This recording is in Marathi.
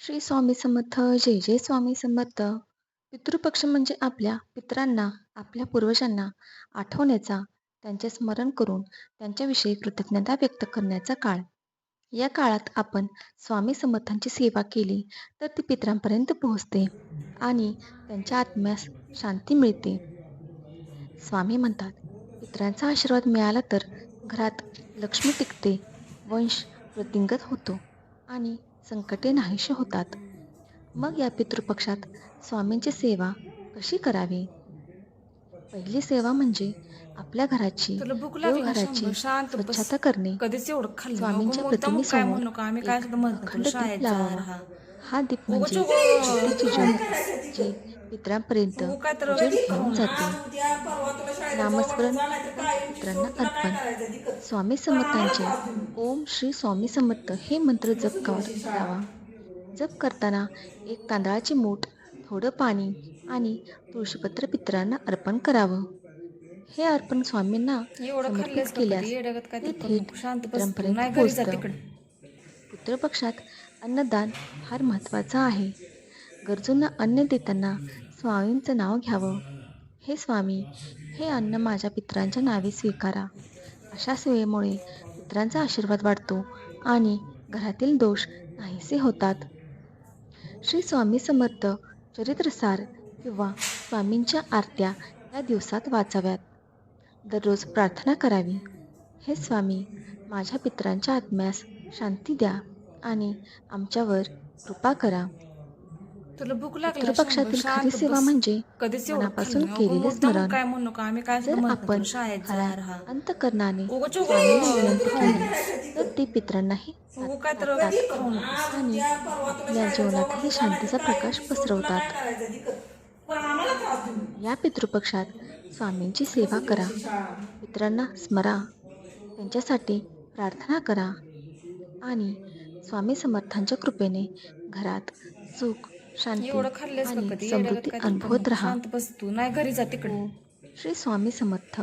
श्री स्वामी समर्थ जय जय स्वामी समर्थ. पितृपक्ष म्हणजे आपल्या पितरांना आपल्या पूर्वजांना आठवण्याचा त्यांचे स्मरण करून त्यांच्याविषयी कृतज्ञता व्यक्त करण्याचा काळ. या काळात आपण स्वामी समर्थांची सेवा केली तर ती पितरांपर्यंत पोहोचते आणि त्यांच्या आत्म्यास शांती मिळते. स्वामी म्हणतात पितरांचा आशीर्वाद मिळाला तर घरात लक्ष्मी टिकते वंश वृद्धिंगत होतो आणि संकटे नाहीशी होतात. मग या पितृपक्षात स्वामींची सेवा कशी करावी? पहिली सेवा म्हणजे आपल्या घराची बस. स्वच्छता करणे. स्वामींच्या प्रतिमेसमोर. अखंड दीप राहा. हा दीप म्हणजे ज्योत जी पितरांपर्यंत तू काय तर उजेड वेगळी घेऊन करू जाते. नामस्मरण पितरांना अर्पण. स्वामी समर्थांचे. ओम श्री स्वामी समर्थ. हे मंत्र जप कर- करावा जप करताना एक तांदळाची मूठ थोडं पाणी आणि तुळशीपत्र पितरांना अर्पण करावं. हे अर्पण स्वामींना समर्पित केल्यास ते थेट. पितरांपर्यंत पोहोचतं. पितृपक्षात अन्नदान फार महत्त्वाचं आहे. गरजूंना अन्न देताना स्वामींचं नाव घ्यावं. हे स्वामी हे अन्न माझ्या पित्रांच्या नावे स्वीकारा. अशा सेवेमुळे पित्रांचा आशीर्वाद वाढतो आणि घरातील दोष नाहीसे होतात. श्री स्वामी समर्थ चरित्रसार किंवा स्वामींच्या आरत्या या दिवसात वाचाव्यात. दररोज प्रार्थना करावी. हे स्वामी माझ्या पित्रांच्या आत्म्यास शांती द्या आणि आमच्यावर कृपा करा. तुला भूक लागली? खरी सेवा. म्हणजे कधीच मनापासून केलेले स्मरण. काय म्हणू नका आम्ही काय जर आपण. अंतकरणाने तर ते पितरांनाही. आणि आपल्या जीवनातही शांतीचा प्रकाश पसरवतात. या पितृपक्षात स्वामींची सेवा करा. पितरांना स्मरा. त्यांच्यासाठी प्रार्थना करा. आणि स्वामी समर्थांच्या कृपेने घरात सुख शांती आणि समृद्धी अनुभवत. राहा. शांत बस तू. नाही घरी जा तिकडे. श्री स्वामी समर्थ.